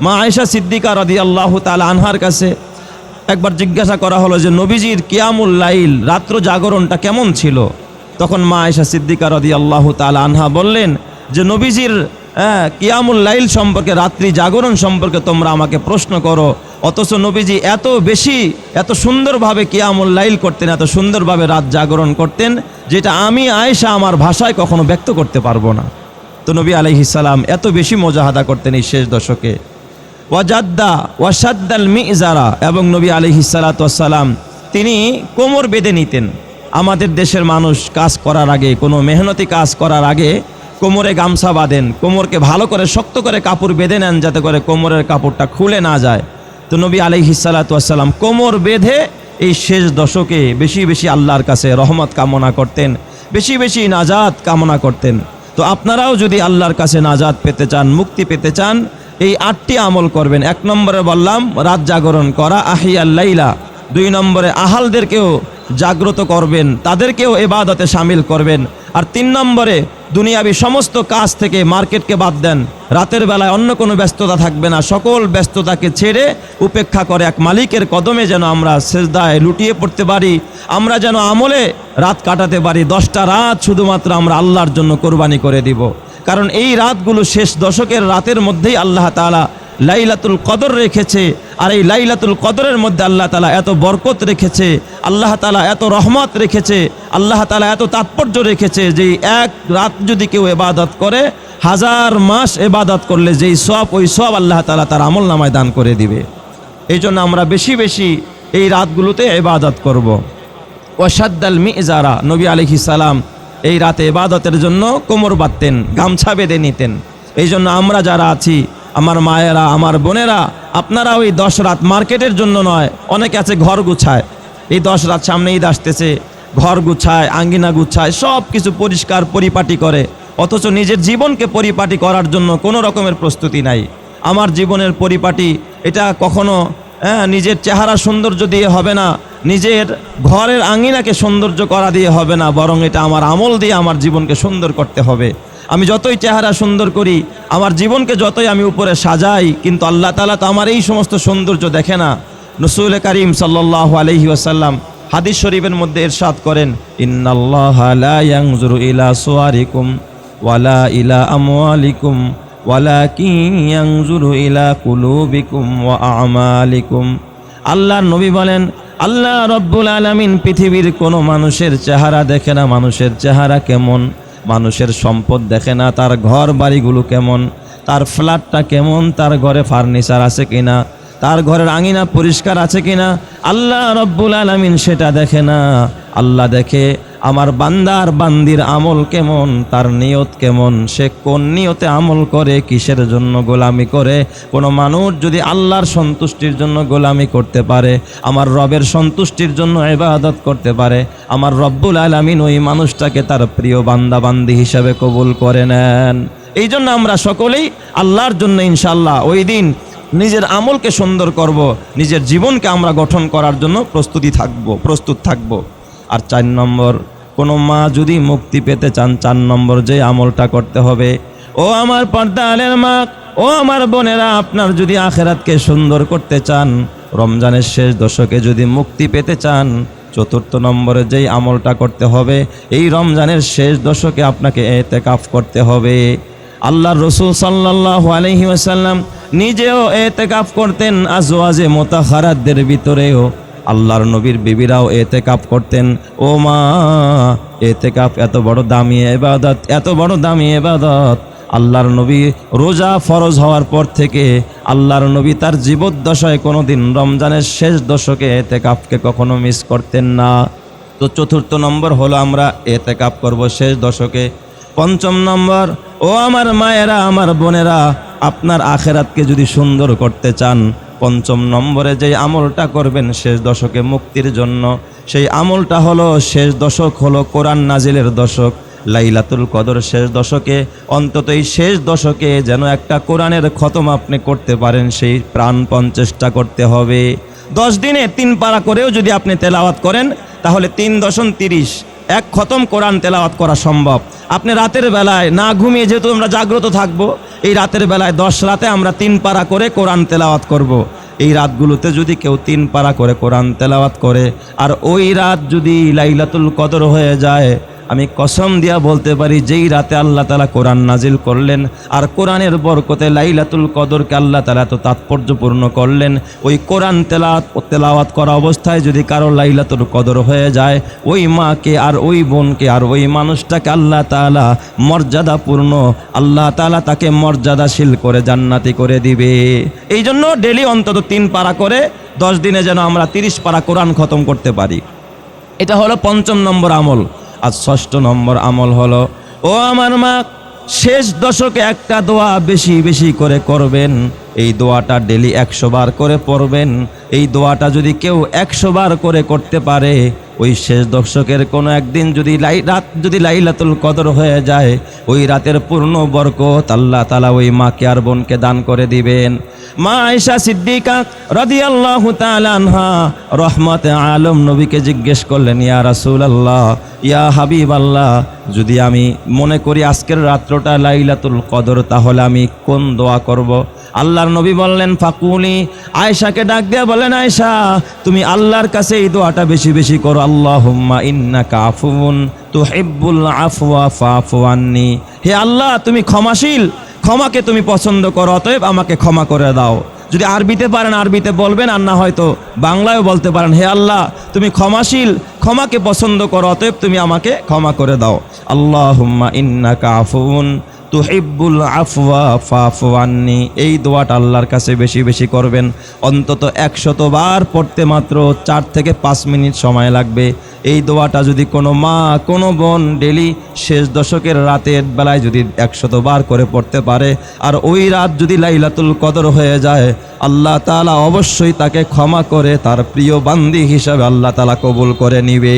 মা আয়েশা সিদ্দিকা রদি আল্লাহ তালা আনহার কাছে একবার জিজ্ঞাসা করা হলো যে নবীজির কিয়ামুল লাইল রাত্র জাগরণটা কেমন ছিল? তখন মা আয়েশা সিদ্দিকা রদি আল্লাহ তালা আনহা বললেন যে নবীজির হ্যাঁ, কিয়ামুল লাইল সম্পর্কে রাত্রি জাগরণ সম্পর্কে তোমরা আমাকে প্রশ্ন করো। অথচ নবীজি এত বেশি এত সুন্দরভাবে কিয়ামুল লাইল করতেন এত সুন্দরভাবে রাত জাগরণ করতেন যেটা আমি আয়েশা আমার ভাষায় কখনো ব্যক্ত করতে পারব না। তো নবী আলহিসাল্লাম এত বেশি মোজাহাদা করতেন এই শেষ দশকে। ওয়াজাদ্দা ওয়াসাদ্দাল মিজারা এবং নবী আলহিসাল্লাম তিনি কোমর বেঁধে নিতেন। আমাদের দেশের মানুষ কাজ করার আগে, কোনো মেহনতি কাজ করার আগে কোমরে গামছা বাঁধেন, কোমরকে ভালো করে শক্ত করে কাপড় বেঁধে নেন যাতে করে কোমরের কাপড়টা খুলে না যায়। তো নবী আলহিসাল্লাম কোমর বেঁধে এই শেষ দশকে বেশি বেশি আল্লাহর কাছে রহমত কামনা করতেন, বেশি বেশি নাজাত কামনা করতেন। তো আপনারাও যদি আল্লাহর কাছে নাজাত পেতে চান, মুক্তি পেতে চান এই আটটি আমল করবেন। এক নম্বরে বললাম, রাত জাগরণ করা আহিয়াল্লাইলা দুই নম্বরে আহালদেরকেও জাগ্রত করবেন, তাদেরকেও এবাদতে সামিল করবেন। আর তিন নম্বরে দুনিয়াবি সমস্ত কাজ থেকে মার্কেটকে বাদ দেন। রাতের বেলায় অন্য কোনো ব্যস্ততা থাকবে না। সকল ব্যস্ততাকে ছেড়ে উপেক্ষা করে এক মালিকের কদমে যেন আমরা সেজদায় লুটিয়ে পড়তে পারি, আমরা যেন আমলে রাত কাটাতে পারি। দশটা রাত শুধুমাত্র আমরা আল্লাহর জন্য কোরবানি করে দিব। কারণ এই রাতগুলো শেষ দশকের রাতের মধ্যেই আল্লাহ তাআলা লাইলাতুল কদর রেখেছে আর এই লাইলাতুল কদরের মধ্যে আল্লাহ তালা এত বরকত রেখেছে, আল্লাহ তালা এত রহমত রেখেছে, আল্লাহ তালা এত তাৎপর্য রেখেছে যে এক রাত যদি কেউ এবাদত করে, হাজার মাস এবাদত করলে যেই সব ওই সব আল্লাহ তালা তার আমল নামায় দান করে দিবে এই জন্য আমরা বেশি বেশি এই রাতগুলোতে এবাদত করব। ওয়াসাদ্দাল মিজারা, নবী আলহি এই রাতে এবাদতের জন্য কোমর বাঁধতেন, গামছা বেঁধে নিতেন। এই জন্য আমরা যারা আছি, আমার মায়েরা, আমার বোনেরা, আপনারা ওই দশ রাত মার্কেটের জন্য নয়, অনেকে আছে ঘর গুছায়। এই দশ রাত সামনে ঈদ আসতেছে, ঘর গুছায়, আঙ্গিনা গুছায় সব কিছু পরিষ্কার পরিপাটি করে। অথচ নিজের জীবনকে পরিপাটি করার জন্য কোনো রকমের প্রস্তুতি নাই। আমার জীবনের পরিপাটি, এটা কখনো হ্যাঁ নিজের চেহারা সৌন্দর্য দিয়ে হবে না। নিজের ঘরের আঙিনাকে সৌন্দর্য করা দিয়ে হবে না, বরং এটা আমার আমল দিয়ে আমার জীবনকে সুন্দর করতে হবে। আমি যতই চেহারা সুন্দর করি, আমার জীবনকে যতই আমি উপরে সাজাই, কিন্তু আল্লাহ তালা তো আমার এই সমস্ত সৌন্দর্য দেখে না। নসুল করিম সাল্লাহ আলহি ওয়াসাল্লাম হাদিস শরীফের মধ্যে এরশাদ করেন, ইন্নাল্লাহ লা ইয়ানজুরু ইলা ওয়ালা ইলা কুলুবিকুম ওয়া আল্লাহর নবী বলেন আল্লাহ রব্বুল আলমিন পৃথিবীর কোনো মানুষের চেহারা দেখে না, মানুষের চেহারা কেমন, মানুষের সম্পদ দেখে না, তার ঘর বাড়িগুলো কেমন, তার ফ্ল্যাটটা কেমন, তার ঘরে ফার্নিচার আছে কি না তার ঘরের আঙিনা পরিষ্কার আছে কি কিনা, আল্লাহ রব্বুল আলমিন সেটা দেখে না। আল্লাহ দেখে আমার বান্দার বান্দির আমল কেমন? তার নিয়ত কেমন? সে কোন নিয়তে আমল করে? কিসের জন্য গোলামি করে? কোনো মানুষ যদি আল্লাহর সন্তুষ্টির জন্য গোলামি করতে পারে, আমার রবের সন্তুষ্টির জন্য ইবাদত করতে পারে, আমার রব্বুল আলামিন ওই মানুষটাকে তার প্রিয় বান্দা বান্দি হিসাবে কবুল করে নেন। এই জন্য আমরা সকলেই আল্লাহর জন্য ইনশাল্লাহ ওই দিন নিজের আমলকে সুন্দর করব, নিজের জীবনকে আমরা গঠন করার জন্য প্রস্তুতি থাকব, প্রস্তুত থাকব। আর চার নম্বর কোনো মা যদি মুক্তি পেতে চান, চার নম্বর যে আমলটা করতে হবে। ও আমার পর্দা আলের মা, ও আমার বোনেরা, আপনার যদি আখেরাতকে সুন্দর করতে চান, রমজানের শেষ দশকে যদি মুক্তি পেতে চান, চতুর্থ নম্বরে যেই আমলটা করতে হবে, এই রমজানের শেষ দশকে আপনাকে এতে কাফ করতে হবে। আল্লাহ রসুল সাল্লাহ আলহি আসাল্লাম নিজেও এতেকাফ করতেন আজওয়াজে মোতাহারাদের ভিতরেও। আল্লাহর নবীর বিবিরাও এতেকাফ করতেন। ও মা, এতেকাফ এত বড় দামি এবাদত, এত বড় দামি এবাদত। আল্লাহর নবী রোজা ফরজ হওয়ার পর থেকে আল্লাহর নবী তার জীবদ্দশায় কোনো দিন রমজানের শেষ দশকে এতেকাফকে কখনো মিস করতেন না। তো চতুর্থ নম্বর হলো আমরা এতে কাপ করব শেষ দশকে। পঞ্চম নম্বর, ও আমার মায়েরা, আমার বোনেরা, আপনার আখেরাতকে যদি সুন্দর করতে চান পঞ্চম নম্বরে যে আমলটা করবেন শেষ দশকে মুক্তির জন্য, সেই আমলটা হলো শেষ দশক হলো কোরআন নাজিলের দশক। লাইলাতুল কদর শেষ দশকে, অন্তত এই শেষ দশকে যেন একটা কোরআনের খতম আপনি করতে পারেন, সেই প্রাণপণ চেষ্টা করতে হবে। দশ দিনে তিন পারা করেও যদি আপনি তেলাওয়াত করেন, তাহলে তিন দশম তিরিশ। এক খতম কোরআন তেলাওয়াত করা সম্ভব আপনি রাতের বেলায় না ঘুমিয়ে যেহেতু আমরা জাগ্রত থাকব, এই রাতের বেলায় দশ রাতে আমরা তিন পারা করে কোরআন তেলাওয়াত করব। এই রাতগুলোতে যদি কেউ তিন পারা করে কোরআন তেলাওয়াত করে, আর ওই রাত যদি লাইলাতুল কদর হয়ে যায় আমি কসম দিয়া বলতে পারি, যেই রাতে আল্লাহ তালা কোরআন নাজিল করলেন আর কোরআনের বরকতে লাইলাতুল কদরকে আল্লাহ তালা এত তাৎপর্যপূর্ণ করলেন, ওই কোরআন তেলাওয়াত তেলাওয়াত করা অবস্থায় যদি কারও লাইলাতুল কদর হয়ে যায়, ওই মাকে আর ওই বোনকে আর ওই মানুষটাকে আল্লাহ তালা মর্যাদাপূর্ণ, আল্লাহ তালা তাকে মর্যাদাশীল করে জান্নাতি করে দিবে। এই জন্য ডেলি অন্তত তিন পারা করে দশ দিনে যেন আমরা তিরিশ পারা কোরআন খতম করতে পারি। এটা হলো পঞ্চম নম্বর আমল। আর ষষ্ঠ নম্বর আমল হলো, ও আমার মা, শেষ দশকে একটা দোয়া বেশি বেশি করে করবেন। এই দোয়াটা ডেলি একশো বার করে পড়বেন। এই দোয়াটা যদি কেউ একশো বার করে করতে পারে, ওই শেষ দশকের কোনো একদিন যদি লাই, রাত যদি লাইলাতুল কদর হয়ে যায়, ওই রাতের পূর্ণ বরকত আল্লাহ তালা ওই মাকে আর বোনকে দান করে দিবেন। মা আয়সা সিদ্দিকা রাদিয়াল্লাহু তাআলা আনহা রহমতে আলম নবীকে জিজ্ঞেস করলেন, ইয়া রাসূল আল্লাহ ইয়া হাবিব আল্লাহ যদি আমি মনে করি আজকের রাত্রটা লাইলাতুল কদর, তাহলে আমি কোন দোয়া করব। আল্লাহর নবী বললেন, ফাকুলি। আয়েশাকে ডাক দিয়া বলেন, আয়েশা, তুমি আল্লাহর কাছে এই দোয়াটা বেশি বেশি করো। আল্লাহুম্মা ইন্নাকা আফুন তুহিব্বুল আফওয়া ফাফু আন্নি। হে আল্লাহ, তুমি ক্ষমাশীল। ক্ষমাকে তুমি পছন্দ করো, অতএব আমাকে ক্ষমা করে দাও। যদি আরবিতে পারেন, আরবিতে বলবেন, আর না হয়তো বাংলায়ও বলতে পারেন, হে আল্লাহ, তুমি ক্ষমাশীল, ক্ষমাকে পছন্দ করো, অতএব তুমি আমাকে ক্ষমা করে দাও। আল্লাহ ইন্না আফুন তুহিব্বুল আফওয়া, ফাফু আন্নি। এই দোয়াটা আল্লাহর কাছে বেশি বেশি করবেন। অন্তত একশত বার পড়তে মাত্র চার থেকে পাঁচ মিনিট সময় লাগবে। এই দোয়াটা যদি কোনো মা, কোনো বোন ডেলি শেষ দশকের রাতের বেলায় যদি একশত বার করে পড়তে পারে, আর ওই রাত যদি লাইলাতুল কদর হয়ে যায়, আল্লাহ তালা অবশ্যই তাকে ক্ষমা করে তার প্রিয় বান্দি হিসাবে আল্লাহ তালা কবুল করে নিবে।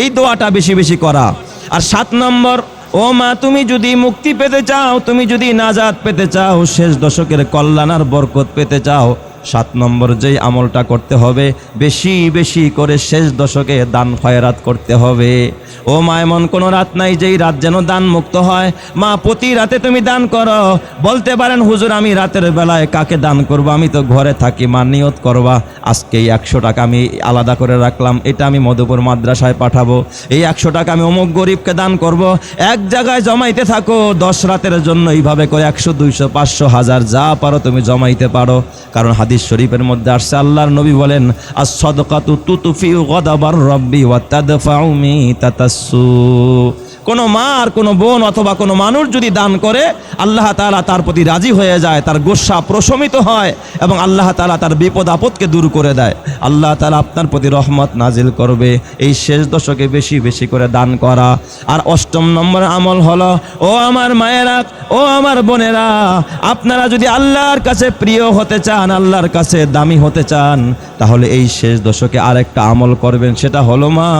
এই দোয়াটা বেশি বেশি করা। আর সাত নম্বর ও মা, তুমি যদি মুক্তি পেতে চাও, তুমি যদি নাজাত পেতে চাও, শেষ দশকের কল্যাণ আর বরকত পেতে চাও, সাত নম্বর যেই আমলটা করতে হবে, বেশি বেশি করে শেষ দশকে দান খয়রাত করতে হবে। ও মা এমন কোনো রাত নাই যেই রাত যেন দান মুক্ত হয়। মা, প্রতি রাতে তুমি দান করো। বলতে পারেন, হুজুর, আমি রাতের বেলায় কাকে দান করব? আমি তো ঘরে থাকি, মা, নিয়ত করবা। আজকে এই একশো টাকা আমি আলাদা করে রাখলাম। এটা আমি মধুপুর মাদ্রাসায় পাঠাবো। এই একশো টাকা আমি অমুক গরিবকে দান করব। এক জায়গায় জমাইতে থাকো। দশ রাতের জন্য এইভাবে করে একশো, দুইশো, পাঁচশো, হাজার, যা পারো তুমি জমাইতে পারো। কারণ হাদিস শরীফের মধ্যে আসছে, আল্লাহর নবী বলেন আর সদকাতু তুতুফি গদাবার রব্বি ওয়া তাদফাউ মি السوء কোনো মা আর কোনো বোন অথবা কোনো মানুষ যদি দান করে, আল্লাহ তালা তার প্রতি রাজি হয়ে যায়, তার গোসা প্রশমিত হয় এবং আল্লাহ তালা তার বিপদ আপদকে দূর করে দেয়। আল্লাহ তালা আপনার প্রতি রহমত নাজিল করবে। এই শেষ দশকে বেশি বেশি করে দান করা। আর অষ্টম নম্বর আমল হলো, ও আমার মায়েরা, ও আমার বোনেরা, আপনারা যদি আল্লাহর কাছে প্রিয় হতে চান, আল্লাহর কাছে দামি হতে চান, তাহলে এই শেষ দশকে আরেকটা আমল করবেন। সেটা হলো মা,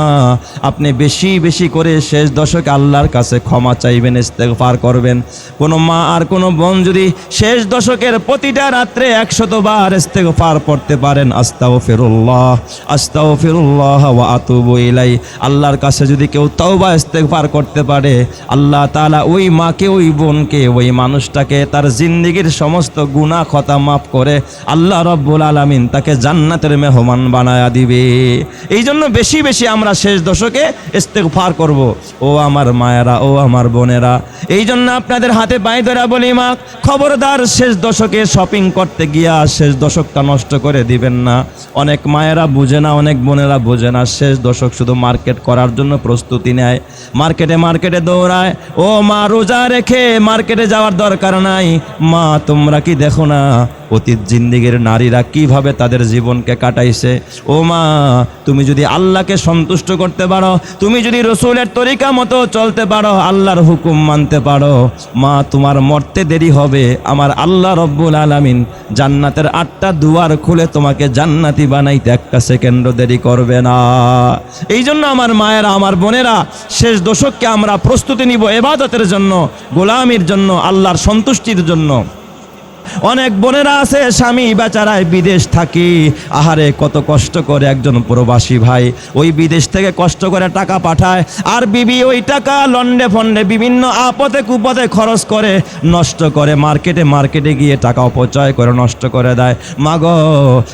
আপনি বেশি বেশি করে শেষ দশকে আল্লাহর কাছে ক্ষমা চাইবেন, ইস্তেগফার করবেন। কোনো মা আর কোনো বোন যদি শেষ দশকের প্রতিটা রাত্রে একশত বার ইস্তেগফার পড়তে পারেন আস্তাও ফিরুল্লাহ আস্তাও ফিরুল্লাহ ওয়া আতুবু ইলাই আল্লাহর কাছে যদি কেউ তওবা, ইস্তেগফার করতে পারে, আল্লাহ তালা ওই মাকে, ওই বোনকে, ওই মানুষটাকে তার জিন্দিগির সমস্ত গুনাহ খতা মাফ করে আল্লাহ রব্বুল আলামিন তাকে জান্নাতের মেহমান বানায়া দিবে। এই জন্য বেশি বেশি আমরা শেষ দশকে ইস্তেগফার করব। ও আমার মায়েরা ও আমার বোনেরা। এই জন্য আপনাদের হাতে পায়ে ধরা বলি মা, খবরদার শেষ দশকে শপিং করতে গিয়া শেষ দশকটা নষ্ট করে দিবেন না। অনেক মায়েরা বুঝে না, অনেক বোনেরা বোঝে না, শেষ দশক শুধু মার্কেট করার জন্য প্রস্তুতি নেয়। মার্কেটে মার্কেটে দৌড়ায়, ও মা, রোজা রেখে মার্কেটে যাওয়ার দরকার নাই। মা, তোমরা কি দেখো না? অতীত জিন্দিগির নারীরা কীভাবে তাদের জীবনকে কাটাইছে? ও মা, তুমি যদি আল্লাহকে সন্তুষ্ট করতে পারো, তুমি যদি রসুলের তরিকা মতো চলতে পারো, আল্লাহর হুকুম মানতে পারো। মা, তোমার মরতে দেরি হবে। আমার আল্লাহ রব্বুল আলামিন জান্নাতের আটটা দুয়ার খুলে তোমাকে জান্নাতি বানাইতে একটা সেকেন্ডও দেরি করবে না। এই জন্য আমার মায়েরা, আমার বোনেরা, শেষ দশককে আমরা প্রস্তুতি নিব এবাদতের জন্য, গোলামির জন্য, আল্লাহর সন্তুষ্টির জন্য। অনেক বোনেরা আছে, স্বামী বেচারায় বিদেশ থাকি। আহারে, কত কষ্ট করে একজন প্রবাসী ভাই ওই বিদেশ থেকে কষ্ট করে টাকা পাঠায়। আর বিবি ওই টাকা লন্ডে ফন্ডে বিভিন্ন আপদে কুপদে খরচ করে, নষ্ট করে, মার্কেটে মার্কেটে গিয়ে টাকা অপচয় করে, নষ্ট করে দেয়। মাগো,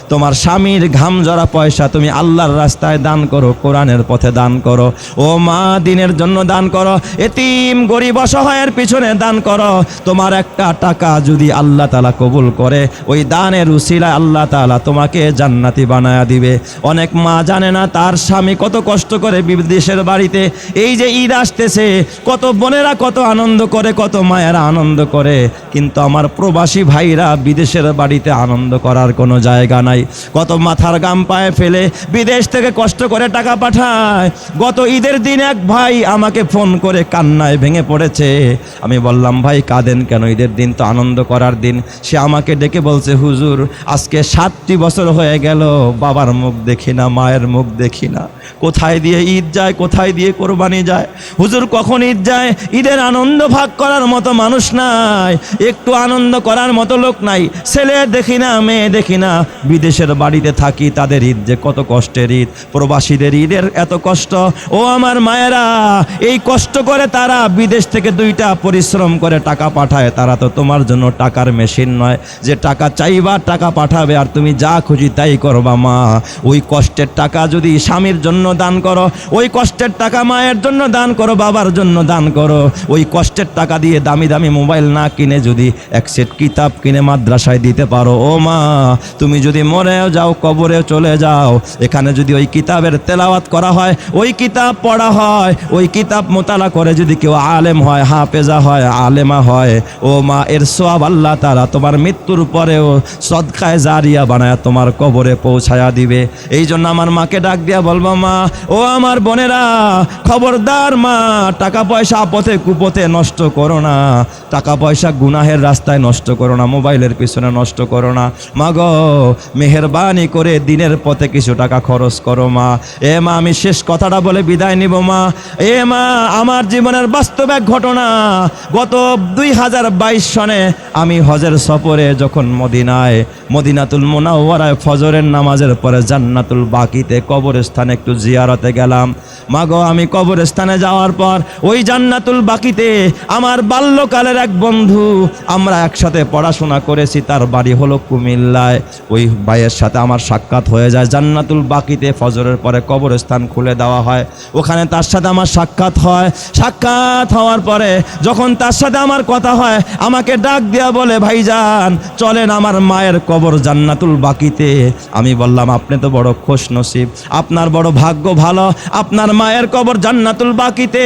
তোমার স্বামীর ঘাম জরা পয়সা তুমি আল্লাহর রাস্তায় দান করো, কোরআনের পথে দান করো। ও মা, দিনের জন্য দান করো, এতিম গরিব অসহায়ের পিছনে দান করো। তোমার একটা টাকা যদি আল্লাহ তালা কবুল করে, ওই দানের উসিলায় আল্লাহ তালা তোমাকে জান্নাতি বানায়া দিবে। অনেক মা জানে না তার স্বামী কত কষ্ট করে বিদেশের বাড়িতে এই যে ঈদ আসতেছে, কত বোনেরা কত আনন্দ করে, কত মায়েরা আনন্দ করে। কিন্তু আমার প্রবাসী ভাইরা বিদেশের বাড়িতে আনন্দ করার কোনো জায়গা নাই। কত মাথার গাম পায়ে ফেলে বিদেশ থেকে কষ্ট করে টাকা পাঠায়। গত ঈদের দিন এক ভাই আমাকে ফোন করে কান্নায় ভেঙে পড়েছে। আমি বললাম, ভাই, কাঁদেন কেন? ঈদের দিন তো আনন্দ করার দিন। সে আমাকে ডেকে বলছে, হুজুর, আজকে সাতটি বছর হয়ে গেল, বাবার মুখ দেখি না, মায়ের মুখ দেখি না। কোথায় দিয়ে ঈদ যায়, কোথায় দিয়ে কোরবানি যায়? হুজুর, কখন ঈদ যায়? ঈদের আনন্দ ভাগ করার মতো মানুষ নাই, একটু আনন্দ করার মতো লোক নাই। ছেলে দেখি না, মেয়ে দেখি না। বিদেশের বাড়িতে থাকি, তাদের ঈদ যে কত কষ্টের ঈদ। প্রবাসীদের ঈদের এত কষ্ট। ও আমার মায়েরা, এই কষ্ট করে তারা বিদেশ থেকে দুইটা পরিশ্রম করে টাকা পাঠায়। তারা তো তোমার জন্য টাকার মেশিন। নয় যে টাকা চাইবা, টাকা পাঠাবে আর তুমি যা খুঁজি তাই করবা, মা। ওই কষ্টের টাকা যদি স্বামীর জন্য দান করো, ওই কষ্টের টাকা মায়ের জন্য দান করো, বাবার জন্য দান করো। ওই কষ্টের টাকা দিয়ে দামি দামি মোবাইল না কিনে যদি এক সেট কিতাব কিনে মাদ্রাসায় দিতে পারো, ও মা। তুমি যদি মরেও যাও, কবরেও চলে যাও, এখানে যদি ওই কিতাবের তেলাওয়াত করা হয়, ওই কিতাব পড়া হয়, ওই কিতাব মোতালা করে যদি কেউ আলেম হয়, হাফেজা হয়, আলেমা হয়, ও মা, এর সব আল্লাহ তারা তোমার মৃত্যুর পরেও সদকায় জারিয়া বানায় তোমার কবরে পৌঁছায়া দিবে। এই জন্য আমার মাকে ডাক দিয়া বলব, মা, ও আমার বোনেরা, খবরদার মা, টাকা পয়সা আপথে কুপথে নষ্ট করো না। টাকা পয়সা গুনাহের রাস্তায় নষ্ট করো না, মোবাইলের পিছনে নষ্ট করো না। মা গো, মেহরবানি করে দিনের পথে কিছু টাকা খরচ করো, মা। এ মা, আমি শেষ কথাটা বলে বিদায় নিব, মা। এ মা, আমার জীবনের বাস্তব এক ঘটনা। গত দুই হাজার বাইশ সনে আমি হজের সফরে যখন মদিনায়, মদিনাতুল মোনাওয়ারায় ফজরের নামাজের পরে জান্নাতুল বাকিতে কবরস্থানে একটু জিয়ারতে গেলাম। মাগো, আমি কবরস্থানে যাওয়ার পর ওই জান্নাতুল বাকিতে আমার বাল্যকালের এক বন্ধু, আমরা একসাথে পড়াশোনা করেছি, তার বাড়ি হলো কুমিল্লায়। ওই ভাইয়ের সাথে আমার সাক্ষাৎ হয়ে যায়, জান্নাতুল বাকিতে ফজরের পরে কবরস্থান খুলে দেওয়া হয়। ওখানে তার সাথে আমার সাক্ষাৎ হয়। সাক্ষাৎ হওয়ার পরে যখন তার সাথে আমার কথা হয়, আমাকে ডাক দেয়া বলে ভাইজান, চলেন আমার মায়ের কবর জান্নাতুল বাকিতে। আমি বললাম, আপনি তো বড় খোশ নসিব আপনার বড় ভাগ্য ভালো। আপনার মায়ের কবর জান্নাতুল বাকিতে।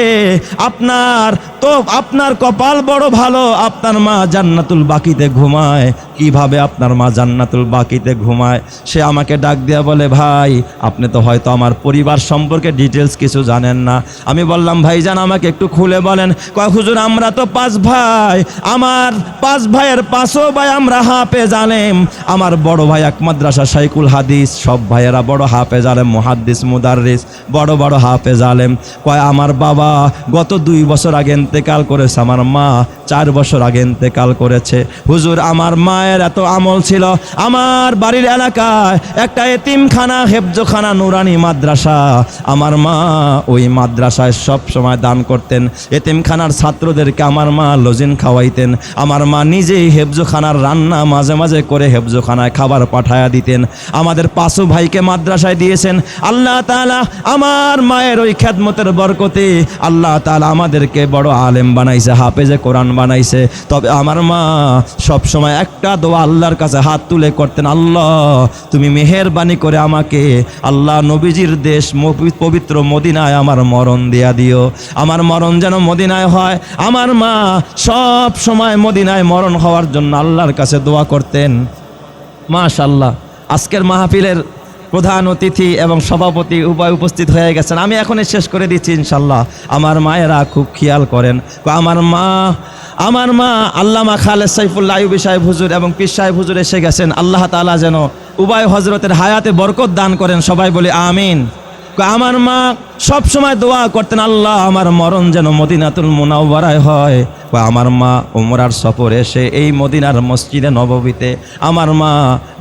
আপনার তো আপনার কপাল বড় ভালো। আপনার মা জান্নাতুল বাকিতে ঘুমায়। কীভাবে আপনার মা জান্নাতুল বাকিতে ঘুমায়? সে আমাকে ডাক দেয়া বলে, ভাই, আপনি তো হয়তো আমার পরিবার সম্পর্কে ডিটেলস কিছু জানেন না। আমি বললাম, ভাইজান, আমাকে একটু খুলে বলেন। কয়, হুজুর, আমরা তো পাঁচ ভাই। আমার পাঁচ ভাইয়ের পাঁচও ভাই আমরা হাফে জানেম আমার বড় ভাই এক মাদ্রাসা সাইকুল হাদিস। সব ভাইয়েরা বড় হাফে জালেম, মুহাদ্দিস, মুদাররিস। বড় বড় হাফে জালেম। কয়, আমার বাবা গত দুই বছর আগে ইন্তেকাল করেছে। আমার মা চার বছর আগে ইন্তেকাল করেছে। হুজুর, আমার মায়ের এত আমল ছিল। আমার বাড়ির এলাকায় একটা এতিমখানা, হেফজখানা, নুরানি মাদ্রাসা। আমার মা ওই মাদ্রাসায় সব সময় দান করতেন। এতিমখানার ছাত্রদেরকে আমার মা লজিন খাওয়াইতেন। আমার মা নিজেই হেফজখানার রান্না মাঝে মাঝে করে হেফজখানায় খাবার পাঠায়া দিতেন। আমাদের পাশু ভাইকে মাদ্রাসায় দিয়েছেন। আল্লাহ তাআলা আমার মায়ের ওই খেদমতের বরকতে আল্লাহ তালা আমাদেরকে বড় আলেম বানাইছে, হাফেজে কোরআন বানাইছে। তবে আমার মা সব সময় একটা দোয়া আল্লাহর কাছে হাত তুলে করতেন, আল্লাহ, তুমি মেহেরবানি করে আমাকে আল্লাহ নবীজির দেশ পবিত্র মদিনায় আমার মরণ দেয়া দিও। আমার মরণ যেন মদিনায় হয়। আমার মা সব সময় মদিনায় মরণ হওয়ার জন্য আল্লাহর কাছে দোয়া করতেন। মাশাল্লাহ আজকের মাহফিলের প্রধান অতিথি এবং সভাপতি উভয় উপস্থিত হয়ে গেছেন। আমি এখনই শেষ করে দিচ্ছি ইনশাল্লাহ আমার মায়েরা খুব খেয়াল করেন। আমার মা আমার মা আল্লামা খালেদ সাইফুল্লা আইবি সাহেব হুজুর এবং পীর সাহেব হুজুর এসে গেছেন। আল্লাহ তালা যেন উভয় হজরতের হায়াতে বরকত দান করেন। সবাই বলে, আমিন। আমার মা সব সময় দোয়া করতেন, আল্লাহ, আমার মরণ যেন মদিনাতুল মুনাওয়ারায় হয় বা আমার মা ওমরার সফর এসে এই মদিনার মসজিদে নববীতে আমার মা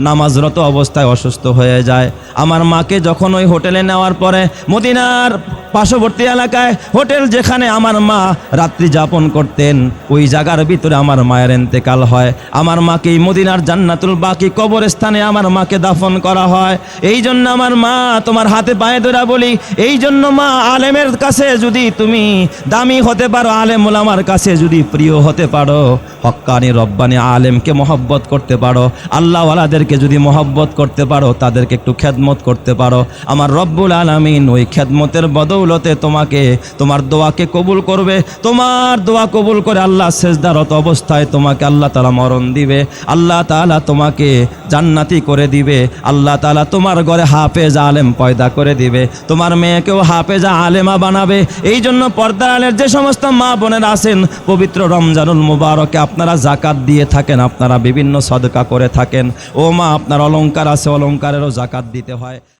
নামাজরত অবস্থায় অসুস্থ হয়ে যায়। আমার মাকে যখন ওই হোটেলে নেওয়ার পরে মদিনার পার্শ্ববর্তী এলাকায় হোটেল যেখানে আমার মা রাত্রি যাপন করতেন, ওই জায়গার ভিতরে আমার মায়ের এন্তেকাল হয়। আমার মাকে এই মদিনার জান্নাতুল বাকি কবরস্থানে আমার মাকে দাফন করা হয়। এই জন্য আমার মা তোমার হাতে পায়ে ধরা বলি। এই জন্য মা আলেমের কাছে যদি তুমি দামি হতে পারো, আলেম ওলামার কাছে যদি প্রিয় হতে পারো, হক্কানি রব্বানি আলেমকে মহব্বত করতে পারো, আল্লাহওয়ালাদেরকে যদি মহব্বত করতে পারো, তাদেরকে একটু খেদমত করতে পারো। আমার রব্বুল আলামিন ওই খেদমতের বদৌলতে তোমাকে, তোমার দোয়াকে কবুল করবে। তোমার দোয়া কবুল করে আল্লাহ শেষদারত অবস্থায় তোমাকে আল্লাহ তালা মরণ দিবে। আল্লাহ তালা তোমাকে জান্নাতি করে দিবে। আল্লাহ তালা তোমার ঘরে হাফেজ আলেম পয়দা করে দিবে। তোমার মেয়েকেও হাফেজা আলেমা বানাবে। এই জন্য পর্দা আলের যে সমস্ত মা বোনেরা আসেন পবিত্র রমজানুল মুবারকে আপনারা জাকাত দিয়ে থাকেন, আপনারা বিভিন্ন সদকা করে থাকেন। ও মা, আপনার অলঙ্কার আছে অলঙ্কারেরও জাকাত দিতে হয়।